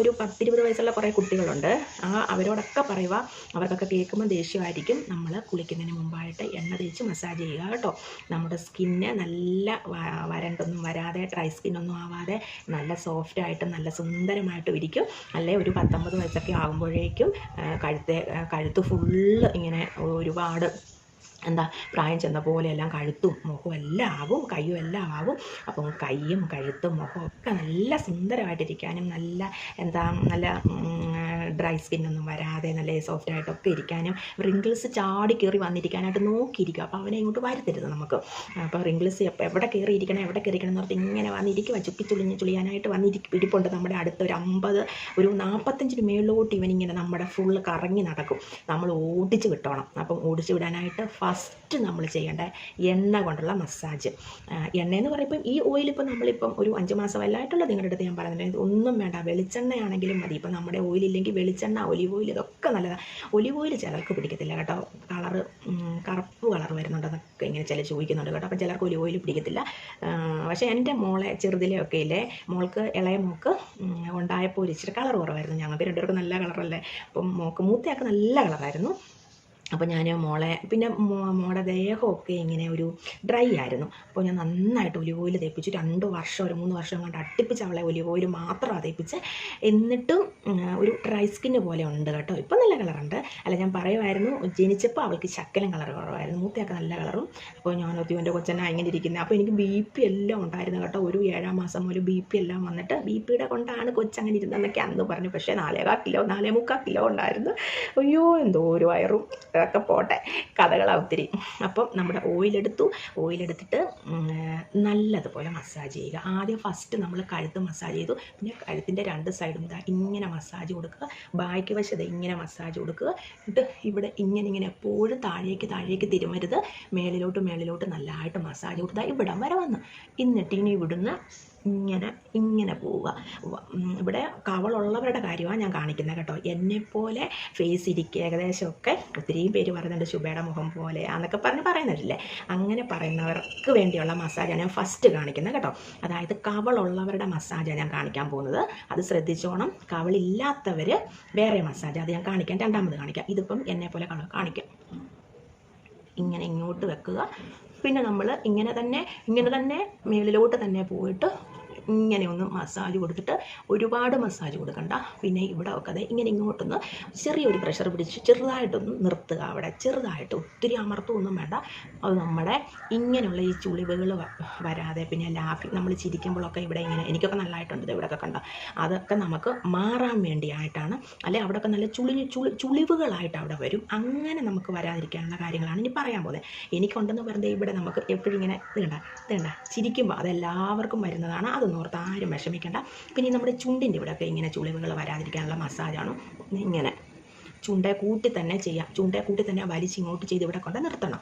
ഒരു പത്തിരുപത് വയസ്സുള്ള കുറേ കുട്ടികളുണ്ട്. ആ അവരോടൊക്കെ പറയുക. അവർക്കൊക്കെ കേൾക്കുമ്പോൾ ദേഷ്യമായിരിക്കും. നമ്മൾ കുളിക്കുന്നതിന് മുമ്പായിട്ട് എണ്ണ തേച്ച് മസാജ് ചെയ്യുക കേട്ടോ. നമ്മുടെ സ്കിന്ന് നല്ല വരണ്ടൊന്നും വരാതെ ഡ്രൈ സ്കിന്നൊന്നും ആവാതെ നല്ല സോഫ്റ്റ് ആയിട്ടും നല്ല സുന്ദരമായിട്ടും ഇരിക്കും. അല്ലെ ഒരു പത്തൊമ്പത് വയസ്സൊക്കെ ആകുമ്പോഴേക്കും കഴുത്ത് കഴുത്തെ ഫുള്ള് ഇങ്ങനെ ഒരുപാട് എന്താ പ്രായം ചെന്ന പോലെ എല്ലാം കഴുത്തും മുഖവും എല്ലാം ആവും കയ്യും എല്ലാം ആവും. അപ്പം കയ്യും കഴുത്തും മുഖവും ഒക്കെ നല്ല സുന്ദരമായിട്ടിരിക്കാനും നല്ല എന്താ നല്ല ഡ്രൈ സ്കിന്നൊന്നും വരാതെ നല്ല സോഫ്റ്റ് ആയിട്ടൊക്കെ ഇരിക്കാനും റിങ്കിൾസ് ചാടി കയറി വന്നിരിക്കാനായിട്ട് നോക്കിയിരിക്കുക അപ്പോൾ അവനെ ഇങ്ങോട്ട് വരുത്തരുത് നമുക്ക്. അപ്പോൾ റിങ്കിൾസ് എവിടെ കയറി ഇരിക്കണം എവിടെ കയറിക്കണം എന്ന് പറഞ്ഞാൽ ഇങ്ങനെ വന്നിരിക്കുക ചുക്കി ചുളിഞ്ഞ് ചുളിയാനായിട്ട് വന്നിരിക്കും. ഇരിപ്പുണ്ട് നമ്മുടെ അടുത്ത് ഒരു അമ്പത് ഒരു നാൽപ്പത്തഞ്ചിന് മേളിലോട്ട് ഇവനിങ്ങനെ നമ്മുടെ ഫുള്ള് കറങ്ങി നടക്കും. നമ്മൾ ഓടിച്ച് വിട്ടോണം. അപ്പം ഓടിച്ച് വിടാനായിട്ട് ഫസ്റ്റ് നമ്മൾ ചെയ്യേണ്ട എണ്ണ കൊണ്ടുള്ള മസാജ് എണ്ണ എന്ന് പറയുമ്പം ഈ ഓയിൽ ഇപ്പം നമ്മളിപ്പം ഒരു അഞ്ച് മാസം മാസമല്ലായിട്ടുള്ള നിങ്ങളുടെ അടുത്ത് ഞാൻ പറയുന്നുണ്ട് ഒന്നും വേണ്ട വെളിച്ചെണ്ണയാണെങ്കിലും മതി. ഇപ്പം നമ്മുടെ ഓയിൽ ഇല്ലെങ്കിൽ വെളിച്ചെണ്ണ ഒലിവ് ഓയിൽ ഇതൊക്കെ നല്ലതാണ് ഒലിവ് ഓയിൽ ചിലർക്ക് പിടിക്കത്തില്ല കേട്ടോ. കളർ കറുപ്പ് കളർ വരുന്നുണ്ടെന്നൊക്കെ ഇങ്ങനെ ചില ചോദിക്കുന്നുണ്ട് കേട്ടോ. അപ്പം ചിലർക്ക് ഒലിവ് ഓയിൽ പിടിക്കത്തില്ല. പക്ഷേ എന്റെ മോളെ ചെറുതിലെ ഒക്കെ ഇല്ലേ മോൾക്ക് ഇളയ മോൾക്ക് ഉണ്ടായപ്പോൾ ഒരു ഇച്ചിരി കളർ കുറവായിരുന്നു ഞങ്ങൾക്ക്. രണ്ടുപേർക്കും നല്ല കളറല്ലേ. അപ്പം മോൾക്ക് മൂത്തയാൾക്ക് നല്ല കളറായിരുന്നു. അപ്പോൾ ഞാൻ മോളെ പിന്നെ മോ- മോളുടെ ദേഹമൊക്കെ ഇങ്ങനെ ഒരു ഡ്രൈ ആയിരുന്നു. അപ്പോൾ ഞാൻ നന്നായിട്ട് ഒലിവ് ഓയിൽ തേപ്പിച്ചു രണ്ട് വർഷം ഒരു മൂന്ന് വർഷം കൊണ്ട് അട്ടിപ്പിച്ച് അവളെ ഒലിവ് ഓയിൽ മാത്രമാണ് തേപ്പിച്ച് എന്നിട്ടും ഒരു ഡ്രൈ സ്കിന്ന് പോലെ ഉണ്ട് കേട്ടോ. ഇപ്പം നല്ല കളറുണ്ട് അല്ല ഞാൻ പറയുമായിരുന്നു ജനിച്ചപ്പോൾ അവൾക്ക് ശക്കലം കളർ കുറവായിരുന്നു. മൂത്തയൊക്കെ നല്ല കളറും അപ്പോൾ ഞാൻ ഒത്തിവന്റെ കൊച്ചനെ ഇങ്ങനെ ഇരിക്കുന്നത് അപ്പോൾ എനിക്ക് ബി പി എല്ലാം ഉണ്ടായിരുന്നു കേട്ടോ. ഒരു ഏഴാം മാസം മുതൽ ബി പി എല്ലാം വന്നിട്ട് ബി പിയുടെ കൊണ്ടാണ് കൊച്ചങ്ങനെ ഇരുന്നതെന്നൊക്കെ അന്ന് പറഞ്ഞു. പക്ഷേ നാലേകാൽ കിലോ നാലേ മുക്കാൽ കിലോ ഉണ്ടായിരുന്നു. അയ്യോ എന്തോ ഒരു വയറും. അതൊക്കെ പോട്ടെ. കഥകളാണ് ഒത്തിരി. അപ്പം നമ്മുടെ ഓയിലെടുത്തു. ഓയിലെടുത്തിട്ട് നല്ലതുപോലെ മസാജ് ചെയ്യുക. ആദ്യം ഫസ്റ്റ് നമ്മൾ കഴുത്ത് മസാജ് ചെയ്തു. പിന്നെ കഴുത്തിന്റെ രണ്ട് സൈഡും ഇതാ ഇങ്ങനെ മസാജ് കൊടുക്കുക. ബാക്കി വശത്ത് ഇങ്ങനെ മസാജ് കൊടുക്കുക. എന്നിട്ട് ഇവിടെ ഇങ്ങനെ ഇങ്ങനെ എപ്പോഴും താഴേക്ക് താഴേക്ക് തിരുമരുത്. മേളിലോട്ട് മേളിലോട്ട് നല്ലതായിട്ട് മസാജ് കൊടുത്താൽ ഇവിടം വരെ വന്നു. എന്നിട്ട് ഇനി ഇവിടുന്ന് ഇങ്ങനെ ഇങ്ങനെ പോവുക. ഇവിടെ കവളുള്ളവരുടെ കാര്യമാണ് ഞാൻ കാണിക്കുന്നത് കേട്ടോ. എന്നെപ്പോലെ ഫേസ് ഇരിക്കുക ഏകദേശമൊക്കെ ഒത്തിരിയും പേര് പറയുന്നുണ്ട് ശുഭയുടെ മുഖം പോലെ എന്നൊക്കെ പറഞ്ഞ് പറയുന്നില്ലേ അങ്ങനെ പറയുന്നവർക്ക് വേണ്ടിയുള്ള മസാജാണ് ഞാൻ ഫസ്റ്റ് കാണിക്കുന്നത് കേട്ടോ. അതായത് കവളുള്ളവരുടെ മസാജാണ് ഞാൻ കാണിക്കാൻ പോകുന്നത്. അത് ശ്രദ്ധിച്ചോണം. കവളില്ലാത്തവർ വേറെ മസാജ് അത് ഞാൻ കാണിക്കാം. രണ്ടാമത് കാണിക്കാം. ഇതിപ്പം എന്നെപ്പോലെ കാണിക്കാം. ഇങ്ങനെ ഇങ്ങോട്ട് വെക്കുക. പിന്നെ നമ്മൾ ഇങ്ങനെ തന്നെ ഇങ്ങനെ തന്നെ മേളിലോട്ട് തന്നെ പോയിട്ട് ഇങ്ങനെ ഒന്ന് മസാജ് കൊടുത്തിട്ട് ഒരുപാട് മസാജ് കൊടുക്കണ്ട. പിന്നെ ഇവിടെ ഒക്കെ അതെ ഇങ്ങനെ ഇങ്ങോട്ടൊന്ന് ചെറിയൊരു പ്രഷർ പിടിച്ച് ചെറുതായിട്ടൊന്ന് നിർത്തുക അവിടെ. ചെറുതായിട്ട് ഒത്തിരി അമർത്തൊന്നും വേണ്ട. അത് നമ്മുടെ ഇങ്ങനെയുള്ള ഈ ചുളിവുകൾ വരാതെ പിന്നെ ലാഫിങ് നമ്മൾ ചിരിക്കുമ്പോഴൊക്കെ ഇവിടെ ഇങ്ങനെ എനിക്കൊക്കെ നല്ലതായിട്ടുണ്ട് ഇവിടെ ഒക്കെ കണ്ട. അതൊക്കെ നമുക്ക് മാറാൻ വേണ്ടിയായിട്ടാണ്. അല്ലെ അവിടെയൊക്കെ നല്ല ചുളി ചുളി ചുളിവുകളായിട്ട് അവിടെ വരും. അങ്ങനെ നമുക്ക് വരാതിരിക്കാനുള്ള കാര്യങ്ങളാണ് ഇനി പറയാൻ പോകുന്നത്. എനിക്കുണ്ടെന്ന് പറഞ്ഞാൽ ഇവിടെ നമുക്ക് എപ്പോഴും ഇങ്ങനെ ഇത് കണ്ട ചിരിക്കുമ്പോൾ അതെല്ലാവർക്കും വരുന്നതാണ്. അതൊന്നും ഓർത്ത് ആരും വിഷമിക്കേണ്ട. പിന്നെ നമ്മുടെ ചുണ്ടിന്റെ ഇവിടെയൊക്കെ ഇങ്ങനെ ചുളിവുകൾ വരാതിരിക്കാനുള്ള മസാജാണ് ഇങ്ങനെ. ചുണ്ടേ കൂട്ടി തന്നെ ചെയ്യാം. ചുണ്ടേ കൂട്ടി തന്നെ വലിച്ച് ഇങ്ങോട്ട് ചെയ്ത് ഇവിടെ കൊണ്ട് നിർത്തണം.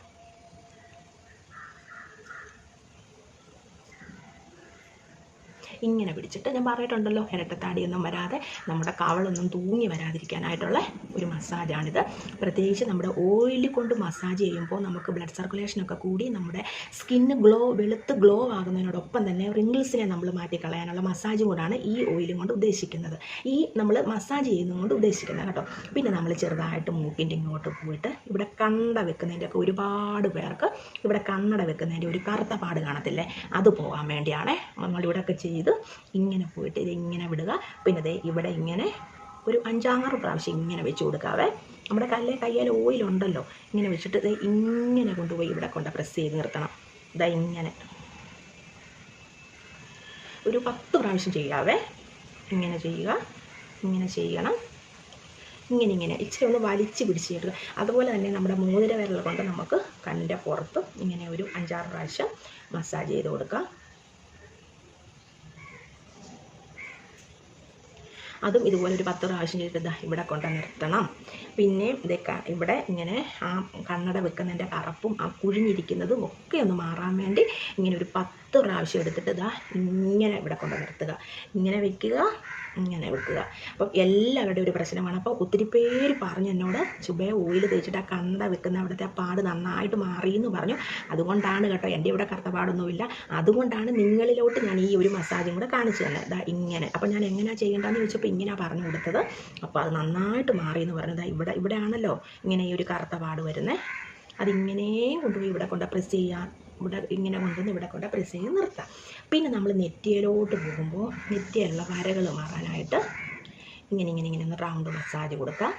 ഇങ്ങനെ പിടിച്ചിട്ട് ഞാൻ പറഞ്ഞിട്ടുണ്ടല്ലോ ഇരട്ടത്താടിയൊന്നും വരാതെ നമ്മുടെ കവളൊന്നും തൂങ്ങി വരാതിരിക്കാനായിട്ടുള്ള ഒരു മസാജാണിത്. പ്രത്യേകിച്ച് നമ്മുടെ ഓയിൽ കൊണ്ട് മസാജ് ചെയ്യുമ്പോൾ നമുക്ക് ബ്ലഡ് സർക്കുലേഷനൊക്കെ കൂടി നമ്മുടെ സ്കിന്ന് ഗ്ലോ വെളുത്ത് ഗ്ലോ ആകുന്നതിനോടൊപ്പം തന്നെ റിങ്കിൾസിനെ നമ്മൾ മാറ്റിക്കളയാനുള്ള മസാജ് കൂടാണ് ഈ ഓയിലും കൊണ്ട് ഉദ്ദേശിക്കുന്നത്. ഈ നമ്മൾ മസാജ് ചെയ്യുന്നത് കൊണ്ട് ഉദ്ദേശിക്കുന്നത് കേട്ടോ. പിന്നെ നമ്മൾ ചെറുതായിട്ട് മൂക്കിന്റെ ഇങ്ങോട്ട് പോയിട്ട് ഇവിടെ കണ്ട വെക്കുന്നതിന്റെ ഒക്കെ ഒരുപാട് പേർക്ക് ഇവിടെ കണ്ണട വെക്കുന്നതിന്റെ ഒരു കറുത്ത പാട് കാണത്തില്ലേ? അത് പോകാൻ വേണ്ടിയാണ് നമ്മളിവിടെയൊക്കെ ചെയ്ത് ഇങ്ങനെ പോയിട്ട് ഇത് ഇങ്ങനെ വിടുക. പിന്നെ ദേ ഇവിടെ ഇങ്ങനെ ഒരു അഞ്ചാറ് പ്രാവശ്യം ഇങ്ങനെ വെച്ച് കൊടുക്കാവേ നമ്മുടെ കല്ലേ കയ്യിൽ ഓയിലുണ്ടല്ലോ. ഇങ്ങനെ വെച്ചിട്ട് ഇത് ഇങ്ങനെ കൊണ്ടുപോയി ഇവിടെ കൊണ്ട് പ്രസ് ചെയ്ത് നിർത്തണം. ഇതാ ഇങ്ങനെ. ഒരു പത്ത് പ്രാവശ്യം ചെയ്യാവേ ഇങ്ങനെ ചെയ്യുക. ഇങ്ങനെ ചെയ്യണം. ഇങ്ങനെ ഇങ്ങനെ. ഇച്ചിരി ഒന്ന് വലിച്ച് പിടിച്ചിടുക അതുപോലെ തന്നെ നമ്മുടെ മോതിര വിരൽ കൊണ്ട് നമുക്ക് കണ്ണിന്റെ പുറത്ത് ഇങ്ങനെ ഒരു അഞ്ചാറ് പ്രാവശ്യം മസാജ് ചെയ്ത് കൊടുക്കാം. അതും ഇതുപോലെ ഒരു പത്ത് പ്രാവശ്യം ചെയ്തിട്ട് ഇവിടെ കൊണ്ട് നിർത്തണം. പിന്നെ ഇത് ഇവിടെ ഇങ്ങനെ ആ കണ്ണട വെക്കുന്നതിന്റെ കറുപ്പും ആ കുഴിഞ്ഞിരിക്കുന്നതും ഒക്കെ ഒന്ന് മാറാൻ വേണ്ടി ഇങ്ങനെ ഒരു പത്ത് പ്രാവശ്യം എടുത്തിട്ട് ഇതാ ഇങ്ങനെ ഇവിടെ കൊണ്ട് നിർത്തുക. ഇങ്ങനെ വെക്കുക ഇങ്ങനെ വെക്കുക. അപ്പം എല്ലാവരുടെയും ഒരു പ്രശ്നമാണ്. അപ്പോൾ ഒത്തിരി പേര് പറഞ്ഞു എന്നോട് ചുബേ ഓയിൽ തേച്ചിട്ട് ആ കണ്ട വെക്കുന്ന അവിടുത്തെ ആ പാട് നന്നായിട്ട് മാറി എന്ന് പറഞ്ഞു. അതുകൊണ്ടാണ് കേട്ടോ എന്റെ ഇവിടെ കർത്തപാടൊന്നുമില്ല അതുകൊണ്ടാണ് നിങ്ങളിലോട്ട് ഞാൻ ഈ ഒരു മസാജും കൂടെ കാണിച്ചു തന്നത്. ഇതാ ഇങ്ങനെ. അപ്പോൾ ഞാൻ എങ്ങനെയാണ് ചെയ്യേണ്ടതെന്ന് ചോദിച്ചപ്പോൾ ഇങ്ങനെയാണ് പറഞ്ഞു കൊടുത്തത്. അപ്പോൾ അത് നന്നായിട്ട് മാറി എന്ന് പറഞ്ഞത് ഇവിടെ ഇവിടെ ആണല്ലോ ഇങ്ങനെ ഈ ഒരു കറുത്ത പാട് വരുന്നത് അതിങ്ങനെ കൊണ്ടുപോയി ഇവിടെ കൊണ്ട് പ്രസ് ചെയ്യാം. ഇവിടെ ഇങ്ങനെ കൊണ്ടുവന്ന് ഇവിടെ കൊണ്ട് പ്രസ് ചെയ്ത് നിർത്താം. പിന്നെ നമ്മൾ നെറ്റിയിലോട്ട് പോകുമ്പോൾ നെറ്റിയിലുള്ള വരകൾ മാറാനായിട്ട് ഇങ്ങനെ ഇങ്ങനെ ഇങ്ങനെ ഒന്ന് റൗണ്ട് മസാജ് കൊടുക്കാം.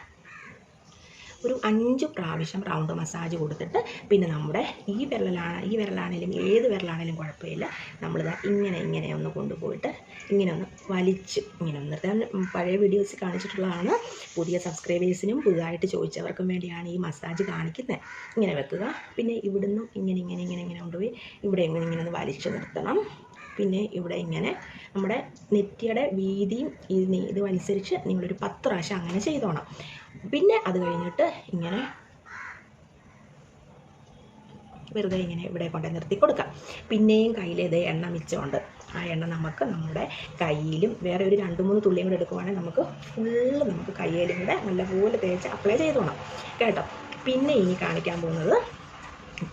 ഒരു അഞ്ച് പ്രാവശ്യം റൗണ്ട് മസാജ് കൊടുത്തിട്ട് പിന്നെ നമ്മുടെ ഈ വിരലാണ് ഈ വിരലാണേലും ഏത് വിരലാണേലും കുഴപ്പമില്ല. നമ്മളിതാ ഇങ്ങനെ ഇങ്ങനെ ഒന്ന് കൊണ്ടുപോയിട്ട് ഇങ്ങനെ ഒന്ന് വലിച്ച് ഇങ്ങനെ ഒന്ന് നിർത്താൻ പഴയ വീഡിയോസ് കാണിച്ചിട്ടുള്ളതാണ്. പുതിയ സബ്സ്ക്രൈബേഴ്സിനും പുതുതായിട്ട് ചോദിച്ചവർക്കും വേണ്ടിയാണ് ഈ മസാജ് കാണിക്കുന്നത് ഇങ്ങനെ വെക്കുക. പിന്നെ ഇവിടുന്ന് ഇങ്ങനെ ഇങ്ങനെ ഇങ്ങനെ ഇങ്ങനെ കൊണ്ടുപോയി ഇവിടെ ഇങ്ങനെ ഇങ്ങനെ ഒന്ന് വലിച്ചു നിർത്തണം. പിന്നെ ഇവിടെ ഇങ്ങനെ നമ്മുടെ നെറ്റിയുടെ വീതിയും ഇത് ഇതും അനുസരിച്ച് നിങ്ങളൊരു പത്ത് പ്രാവശ്യം അങ്ങനെ ചെയ്തോണം. പിന്നെ അത് കഴിഞ്ഞിട്ട് ഇങ്ങനെ വെറുതെ ഇങ്ങനെ ഇവിടെ കൊണ്ട് നിർത്തി കൊടുക്കാം. പിന്നെയും കയ്യിൽ ഇതേ എണ്ണ മിച്ചമുണ്ട്. ആ എണ്ണ നമുക്ക് നമ്മുടെ കയ്യിലും വേറെ ഒരു രണ്ട് മൂന്ന് തുള്ളിയും കൂടെ എടുക്കുവാണെങ്കിൽ നമുക്ക് ഫുള്ള് നമുക്ക് കയ്യിലും കൂടെ നല്ലപോലെ തേച്ച് അപ്ലൈ ചെയ്തോണം കേട്ടോ? പിന്നെ ഇനി കാണിക്കാൻ പോകുന്നത്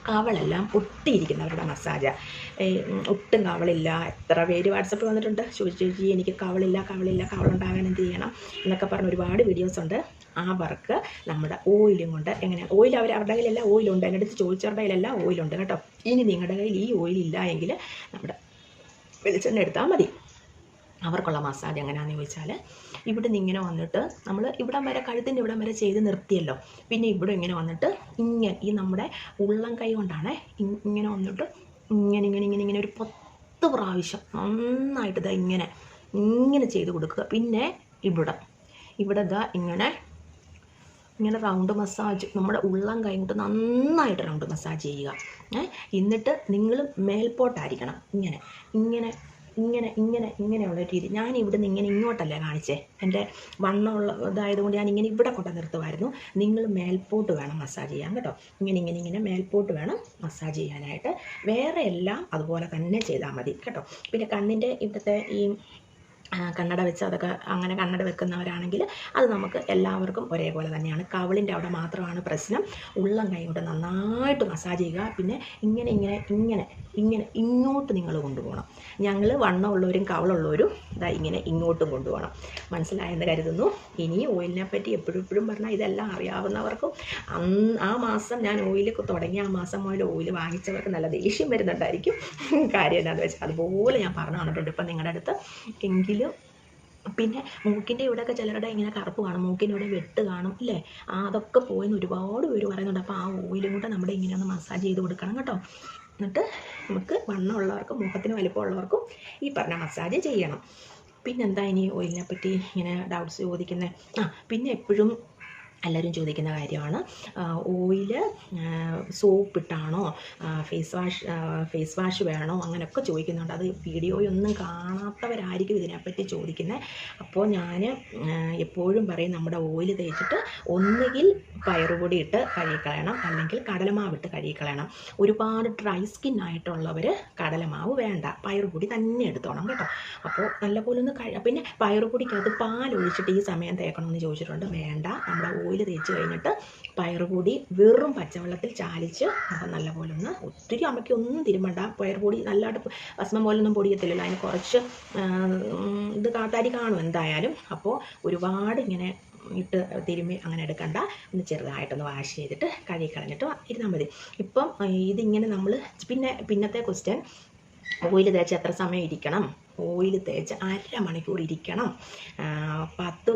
കവളെല്ലാം ഒട്ടിയിരിക്കുന്നവരുടെ മസാജ ഒട്ടും കവളില്ല. എത്ര പേര് വാട്സപ്പിൽ വന്നിട്ടുണ്ട്? ചോദിച്ചു ചേച്ചി എനിക്ക് കവളില്ല കവളില്ല കവളുണ്ടാകാൻ എന്ത് ചെയ്യണം? എന്നൊക്കെ പറഞ്ഞ് ഒരുപാട് വീഡിയോസ് ഉണ്ട്. ആ വർക്ക് നമ്മുടെ ഓയിലും കൊണ്ട് എങ്ങനെ ഓയിൽ അവർ അവരുടെ കയ്യിലെല്ലാം ഓയിലുണ്ട്. എന്റെ അടുത്ത് ചോദിച്ചവരുടെ കയ്യിലെല്ലാം ഓയിലുണ്ട് കേട്ടോ. ഇനി നിങ്ങളുടെ കയ്യിൽ ഈ ഓയിൽ ഇല്ല എങ്കിൽ നമ്മുടെ വെളിച്ചെണ്ണ എടുത്താൽ മതി. അവർക്കുള്ള മസാജ് എങ്ങനെയാണെന്ന് ചോദിച്ചാൽ ഇവിടെ നിന്ന് ഇങ്ങനെ വന്നിട്ട് നമ്മൾ ഇവിടം വരെ കഴുത്തിന്റെ ഇവിടം വരെ ചെയ്ത് നിർത്തിയല്ലോ. പിന്നെ ഇവിടെ ഇങ്ങനെ വന്നിട്ട് ഇങ്ങനെ ഈ നമ്മുടെ ഉള്ളം കൈ കൊണ്ടാണ് ഇങ്ങനെ വന്നിട്ട് ഇങ്ങനെ ഇങ്ങനെ ഇങ്ങനെ ഇങ്ങനെ ഒരു പത്ത് പ്രാവശ്യം നന്നായിട്ട് ഇതാ ഇങ്ങനെ ഇങ്ങനെ ചെയ്ത് കൊടുക്കുക. പിന്നെ ഇവിടെ ഇവിടെ ഇതാ ഇങ്ങനെ ഇങ്ങനെ റൗണ്ട് മസാജ് നമ്മുടെ ഉള്ളം കഴിഞ്ഞിട്ട് നന്നായിട്ട് റൗണ്ട് മസാജ് ചെയ്യുക. എന്നിട്ട് നിങ്ങൾ മേൽപോട്ടായിരിക്കണം. ഇങ്ങനെ ഇങ്ങനെ ഇങ്ങനെ ഇങ്ങനെ ഇങ്ങനെയുള്ള രീതി. ഞാൻ ഇവിടെ നിന്ന് ഇങ്ങനെ ഇങ്ങോട്ടല്ലേ കാണിച്ചേ? എന്റെ വണ്ണമുള്ള ഇതായതുകൊണ്ട് ഞാൻ ഇങ്ങനെ ഇവിടെ കൊണ്ട് നിർത്തുമായിരുന്നു. നിങ്ങൾ മേൽപോട്ട് വേണം മസാജ് ചെയ്യാൻ കേട്ടോ. ഇങ്ങനെ ഇങ്ങനെ ഇങ്ങനെ മേൽപോട്ട് വേണം മസാജ് ചെയ്യാനായിട്ട്. വേറെ എല്ലാം അതുപോലെ തന്നെ ചെയ്താൽ മതി കേട്ടോ. പിന്നെ കണ്ണിന്റെ ഇവിടുത്തെ ഈ കണ്ണട വെച്ച് അതൊക്കെ അങ്ങനെ കണ്ണട വെക്കുന്നവരാണെങ്കിൽ അത് നമുക്ക് എല്ലാവർക്കും ഒരേപോലെ തന്നെയാണ്. കവിളിന്റെ അവിടെ മാത്രമാണ് പ്രശ്നം. ഉള്ളം കൈ കൊണ്ട് നന്നായിട്ട് മസാജ് ചെയ്യുക. പിന്നെ ഇങ്ങനെ ഇങ്ങനെ ഇങ്ങനെ ഇങ്ങനെ ഇങ്ങോട്ട് നിങ്ങൾ കൊണ്ടുപോകണം. ഞങ്ങൾ വണ്ണമുള്ളവരും കവളുള്ളവരും ഇതാ ഇങ്ങനെ ഇങ്ങോട്ടും കൊണ്ടുപോകണം. മനസ്സിലായെന്ന് കരുതുന്നു. ഇനി ഓയിലിനെ പറ്റി എപ്പോഴും എപ്പോഴും പറഞ്ഞാൽ ഇതെല്ലാം അറിയാവുന്നവർക്കും അന്ന് ആ മാസം ഞാൻ ഓയിൽ തുടങ്ങിയ ആ മാസം മുതൽ ഓയിൽ വാങ്ങിച്ചവർക്ക് നല്ല ദേഷ്യം വരുന്നുണ്ടായിരിക്കും. കാര്യം എന്താണെന്ന് വെച്ചാൽ അതുപോലെ ഞാൻ പറഞ്ഞു തന്നിട്ടുണ്ട് ഇപ്പം നിങ്ങളുടെ അടുത്ത്. എങ്കിലും പിന്നെ മൂക്കിന്റെ ഇവിടെയൊക്കെ ചിലരുടെ ഇങ്ങനെ കറുപ്പ് കാണും മൂക്കിന്റെ ഇവിടെ വെട്ട് കാണും അല്ലേ ആ അതൊക്കെ പോയെന്ന് ഒരുപാട് പേര് പറയുന്നുണ്ട്. അപ്പോൾ ആ ഓയിലും കൂടെ നമ്മുടെ ഇങ്ങനെ ഒന്ന് മസാജ് ചെയ്ത് കൊടുക്കണം കേട്ടോ. എന്നിട്ട് നമുക്ക് വണ്ണമുള്ളവർക്കും മുഖത്തിന് വലിപ്പമുള്ളവർക്കും ഈ പറഞ്ഞ മസാജ് ചെയ്യണം. പിന്നെന്താ ഇനി ഓയിലിനെ പറ്റി ഇങ്ങനെ ഡൗട്ട്സ് ചോദിക്കുന്നത് ആ പിന്നെ എപ്പോഴും എല്ലാവരും ചോദിക്കുന്ന കാര്യമാണ്. ഓയിൽ സോപ്പ് ഇട്ടാണോ ഫേസ് വാഷ് ഫേസ് വാഷ് വേണോ അങ്ങനെയൊക്കെ ചോദിക്കുന്നുണ്ട്. അത് വീഡിയോയൊന്നും കാണാത്തവരായിരിക്കും ഇതിനെപ്പറ്റി ചോദിക്കുന്നത് അപ്പോൾ ഞാൻ എപ്പോഴും പറയും നമ്മുടെ ഓയിൽ തേച്ചിട്ട് ഒന്നുകിൽ പയറുപൊടി ഇട്ട് കഴുകിക്കളയണം അല്ലെങ്കിൽ കടലമാവ് ഇട്ട് കഴുകിക്കളയണം. ഒരുപാട് ഡ്രൈ സ്കിൻ ആയിട്ടുള്ളവർ കടലമാവ് വേണ്ട. പയറുപൊടി തന്നെ എടുത്തോണം കേട്ടോ. അപ്പോൾ നല്ലപോലെ ഒന്ന് കഴി പിന്നെ പയറുപൊടിക്കകത്ത് പാലൊഴിച്ചിട്ട് ഈ സമയം തേക്കണമെന്ന് ചോദിച്ചിട്ടുണ്ട്. വേണ്ട നമ്മുടെ ഓയിൽ തേച്ച് കഴിഞ്ഞിട്ട് പയറുപൊടി വെറും പച്ചവെള്ളത്തിൽ ചാലിച്ച് അപ്പം നല്ലപോലെ ഒന്ന് ഒത്തിരി അമ്മയ്ക്ക് ഒന്നും തിരുമണ്ട പയറുപൊടി നല്ലതായിട്ട് ഭസ്മം പോലൊന്നും പൊടിയത്തില്ലല്ലോ. അതിന് കുറച്ച് ഇത് കാത്താരി തരി കാണും എന്തായാലും. അപ്പോൾ ഒരുപാട് ഇങ്ങനെ ഇട്ട് തിരുമ്മി അങ്ങനെ എടുക്കണ്ട. ഒന്ന് ചെറുതായിട്ടൊന്ന് വാഷ് ചെയ്തിട്ട് കഴുകി കളഞ്ഞിട്ട് ഇരുന്നാൽ മതി. ഇപ്പം ഇതിങ്ങനെ നമ്മൾ പിന്നെ പിന്നത്തെ ക്വസ്റ്റ്യൻ ഓയിൽ തേച്ച് എത്ര സമയം ഇരിക്കണം? ഓയിൽ തേച്ച് അരമണിക്കൂർ ഇരിക്കണം. പത്ത്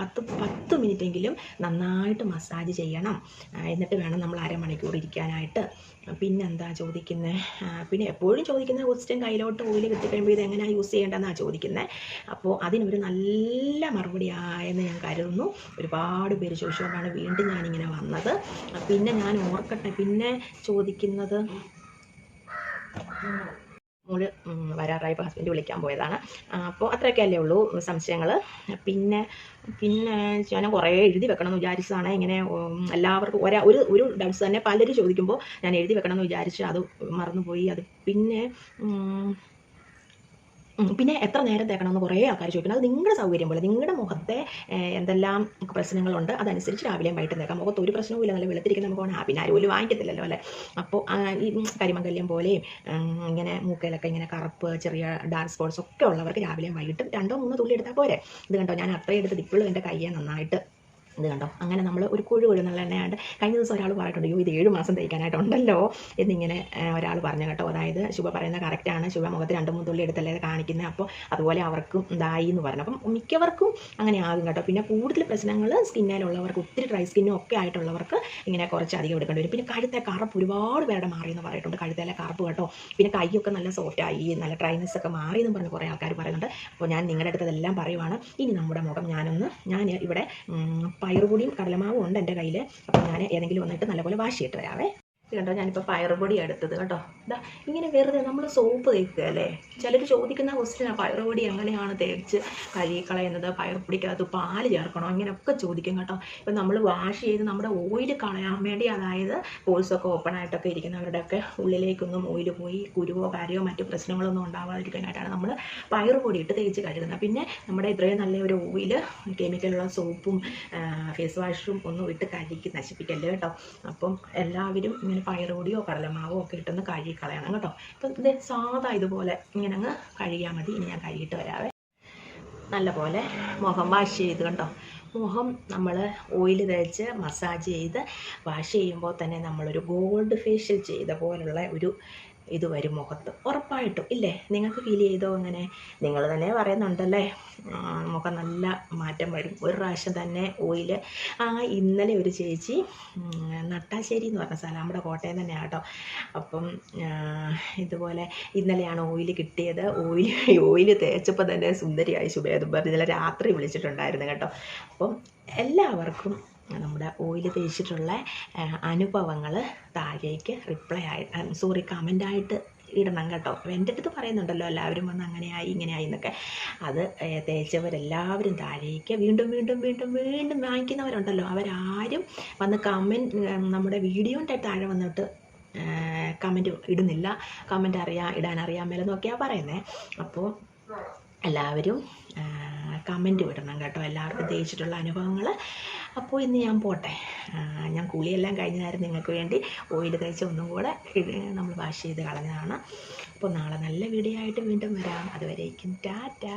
പത്ത് പത്ത് മിനിറ്റെങ്കിലും നന്നായിട്ട് മസാജ് ചെയ്യണം. എന്നിട്ട് വേണം നമ്മൾ അരമണിക്കൂർ ഇരിക്കാനായിട്ട്. പിന്നെന്താ ചോദിക്കുന്നത് പിന്നെ എപ്പോഴും ചോദിക്കുന്ന ക്വസ്റ്റ്യൻ കയ്യിലോട്ട് ഓയിൽ കിട്ടിക്കഴിയുമ്പോൾ ഇത് എങ്ങനെയാണ് യൂസ് ചെയ്യേണ്ടതെന്നാണ് ചോദിക്കുന്നത് അപ്പോൾ അതിനൊരു നല്ല മറുപടി ആയെന്ന് ഞാൻ കരുതുന്നു. ഒരുപാട് പേര് ചോദിച്ചുകൊണ്ടാണ് വീണ്ടും ഞാനിങ്ങനെ വന്നത്. പിന്നെ ഞാൻ ഓർക്കട്ടെ പിന്നെ ചോദിക്കുന്നത് മോൾ വരാറായി ഇപ്പോൾ ഹസ്ബൻഡ് വിളിക്കാൻ പോയതാണ്. അപ്പോൾ അത്രയൊക്കെ അല്ലേ ഉള്ളൂ സംശയങ്ങൾ പിന്നെ പിന്നെ ഞാൻ കുറേ എഴുതി വെക്കണം എന്ന് വിചാരിച്ചതാണ്. ഇങ്ങനെ എല്ലാവർക്കും ഒരാ ഒരു ഒരു ഡൗട്ട്സ് തന്നെ പലരും ചോദിക്കുമ്പോൾ ഞാൻ എഴുതി വെക്കണം എന്ന് വിചാരിച്ച് അത് മറന്നുപോയി. അത് പിന്നെ പിന്നെ എത്ര നേരം തേക്കണമെന്ന് കുറേ ആൾക്കാർ ചോദിക്കുന്നത് അത് നിങ്ങളുടെ സൗകര്യം പോലെ നിങ്ങളുടെ മുഖത്തെ എന്തെല്ലാം പ്രശ്നങ്ങളുണ്ട് അതനുസരിച്ച് രാവിലെയും വൈകിട്ട് തേക്കാം. മുഖത്ത് ഒരു പ്രശ്നവും ഇല്ല നല്ല വെളുത്തിരിക്കുന്ന മുഖമാണ്. ആ പിന്നെ ആരും പോലും വാങ്ങിക്കത്തില്ലല്ലോ അല്ലേ? അപ്പോൾ ഈ കരിമകല്യം പോലെയും ഇങ്ങനെ മൂക്കയിലൊക്കെ ഇങ്ങനെ കറുപ്പ് ചെറിയ ഡാർക്ക് സ്പോട്ട്സ് ഒക്കെ ഉള്ളവർക്ക് രാവിലെയും വൈകിട്ടും രണ്ടോ മൂന്നോ തുള്ളി എടുത്താൽ പോരെ. ഇത് കണ്ടോ? ഞാൻ അത്രയും എടുത്തത് ഇപ്പോഴും എന്റെ കയ്യെ നന്നായിട്ട് ഇത് കണ്ടോ? അങ്ങനെ നമ്മൾ ഒരു കുഴു കുഴുന്നുള്ള എണ്ണയാണ്ട് കഴിഞ്ഞ ദിവസം ഒരാൾ പറഞ്ഞിട്ടുണ്ട് യോ ഇത് ഏഴ് മാസം തയ്ക്കാനായിട്ടുണ്ടല്ലോ എന്നിങ്ങനെ ഒരാൾ പറഞ്ഞു കേട്ടോ. അതായത് ശുഭ പറയുന്ന കറക്റ്റാണ് ശുഭ മുഖത്ത് രണ്ട് മൂന്ന് തുള്ളി എടുത്തല്ലേ കാണിക്കുന്നത് അപ്പോൾ അതുപോലെ അവർക്കും ഇതായി എന്ന് പറഞ്ഞു. അപ്പം മിക്കവർക്കും അങ്ങനെ ആകും കേട്ടോ. പിന്നെ കൂടുതൽ പ്രശ്നങ്ങൾ സ്കിന്നിലുള്ളവർക്ക് ഒത്തിരി ഡ്രൈ സ്കിന്നും ഒക്കെ ആയിട്ടുള്ളവർക്ക് ഇങ്ങനെ കുറച്ച് അധികം എടുക്കേണ്ടി വരും. പിന്നെ കഴുത്തെ കറുപ്പ് ഒരുപാട് പേരുടെ മാറി എന്ന് പറഞ്ഞിട്ടുണ്ട്. കഴുത്തേലെ കറുപ്പ് കേട്ടോ. പിന്നെ കൈയൊക്കെ നല്ല സോഫ്റ്റായി നല്ല ഡ്രൈനെസ് ഒക്കെ മാറി എന്ന് പറഞ്ഞ് കുറേ ആൾക്കാർ പറയുന്നുണ്ട്. അപ്പോൾ ഞാൻ നിങ്ങളുടെ അടുത്ത് ഇതെല്ലാം പറയുവാണ്. ഇനി നമ്മുടെ മുഖം ഞാനൊന്ന് ഞാൻ ഇവിടെ പയറുപൊടിയും കടലമാവും ഉണ്ട് എന്റെ കയ്യിൽ അപ്പോൾ ഞാൻ ഏതെങ്കിലും വന്നിട്ട് നല്ലപോലെ വാശിയിട്ട് തരാവേ. ഇത് കണ്ടോ ഞാനിപ്പോൾ പയറുപൊടി എടുത്തത് കേട്ടോ. ഇതാ ഇങ്ങനെ വെറുതെ നമ്മൾ സോപ്പ് തേക്കുക അല്ലേ? ചിലർ ചോദിക്കുന്ന ക്വസ്റ്റ്യനാണ് പയറുപൊടി എങ്ങനെയാണ് തേച്ച് കഴുകിക്കളയുന്നത്? പയറുപൊടിക്കകത്ത് പാൽ ചേർക്കണോ? ഇങ്ങനെയൊക്കെ ചോദിക്കും കേട്ടോ. ഇപ്പം നമ്മൾ വാഷ് ചെയ്ത് നമ്മുടെ ഓയിൽ കളയാൻ വേണ്ടി അതായത് പോൾസൊക്കെ ഓപ്പൺ ആയിട്ടൊക്കെ ഇരിക്കുന്നവരുടെയൊക്കെ ഉള്ളിലേക്കൊന്നും ഓയിൽ പോയി കുരുവോ കാര്യമോ മറ്റു പ്രശ്നങ്ങളൊന്നും ഉണ്ടാവാതിരിക്കാനായിട്ടാണ് നമ്മൾ പയറുപൊടി ഇട്ട് തേച്ച് കഴുകുന്നത്. പിന്നെ നമ്മുടെ ഇത്രയും നല്ല ഒരു ഓയിൽ കെമിക്കലുള്ള സോപ്പും ഫേസ് വാഷും ഒന്നും ഇട്ട് കഴുകി നശിപ്പിക്കല്ലേ കേട്ടോ? അപ്പം എല്ലാവരും ഇങ്ങനെ പയറുപൊടിയോ കടലമാവോ ഒക്കെ ഇട്ടൊന്ന് കഴുകി കളയണം കേട്ടോ. അപ്പം ഇത് സാധാ ഇതുപോലെ ഇങ്ങനെ അങ്ങ് കഴുകിയാൽ മതി. ഇനി ഞാൻ കഴുകിയിട്ട് വരാവേ. നല്ലപോലെ മുഖം വാഷ് ചെയ്ത് കണ്ടോ. മുഖം നമ്മൾ ഓയിൽ തേച്ച് മസാജ് ചെയ്ത് വാഷ് ചെയ്യുമ്പോൾ തന്നെ നമ്മളൊരു ഗോൾഡ് ഫേഷ്യൽ ചെയ്ത പോലുള്ള ഒരു ഇത് വരും മുഖത്ത്. ഉറപ്പായിട്ടും. ഇല്ലേ? നിങ്ങൾക്ക് ഫീൽ ചെയ്തോ അങ്ങനെ? നിങ്ങൾ തന്നെ പറയുന്നുണ്ടല്ലേ? മുഖം നല്ല മാറ്റം വരും. ഒരു പ്രാവശ്യം തന്നെ ഓയിൽ ആ ഇന്നലെ ഒരു ചേച്ചി നട്ടാശ്ശേരി എന്ന് പറഞ്ഞ സ്ഥലം നമ്മുടെ കോട്ടയം തന്നെ കേട്ടോ. അപ്പം ഇതുപോലെ ഇന്നലെയാണ് ഓയിൽ കിട്ടിയത്. ഓയിൽ ഓയിൽ തേച്ചപ്പോൾ തന്നെ സുന്ദരിയായി ശുഭേദം പറഞ്ഞ്. ഇന്നലെ രാത്രി വിളിച്ചിട്ടുണ്ടായിരുന്നു കേട്ടോ. അപ്പം എല്ലാവർക്കും നമ്മുടെ ഓയിൽ തേച്ചിട്ടുള്ള അനുഭവങ്ങൾ താഴേക്ക് റിപ്ലൈ ആയി സോറി കമന്റായിട്ട് ഇടണം കേട്ടോ. എന്റെ അടുത്ത് പറയുന്നുണ്ടല്ലോ എല്ലാവരും വന്ന് അങ്ങനെയായി ഇങ്ങനെയായി എന്നൊക്കെ. അത് തേച്ചവരെല്ലാവരും താഴേക്ക് വീണ്ടും വീണ്ടും വീണ്ടും വീണ്ടും വാങ്ങിക്കുന്നവരുണ്ടല്ലോ. അവരാരും വന്ന് കമന്റ് നമ്മുടെ വീഡിയോന്റെ താഴെ വന്നിട്ട് കമന്റ് ഇടുന്നില്ല. കമന്റ് അറിയാം ഇടാൻ അറിയാൻ മേലെന്നൊക്കെയാണ് പറയുന്നത് അപ്പോൾ എല്ലാവരും കമന്റ് വിടണം കേട്ടോ. എല്ലാവർക്കും തേച്ചിട്ടുള്ള അനുഭവങ്ങൾ അപ്പോൾ ഇന്ന് ഞാൻ പോട്ടെ. ഞാൻ കുളിയെല്ലാം കഴിഞ്ഞതായിരുന്നു നിങ്ങൾക്ക് വേണ്ടി. ഓയിൽ തേച്ച് ഒന്നും കൂടെ നമ്മൾ വാഷ് ചെയ്ത് കളഞ്ഞതാണ്. അപ്പോൾ നാളെ നല്ല വീഡിയോ ആയിട്ട് വീണ്ടും വരാം. അതുവരേക്കും ടാറ്റാ.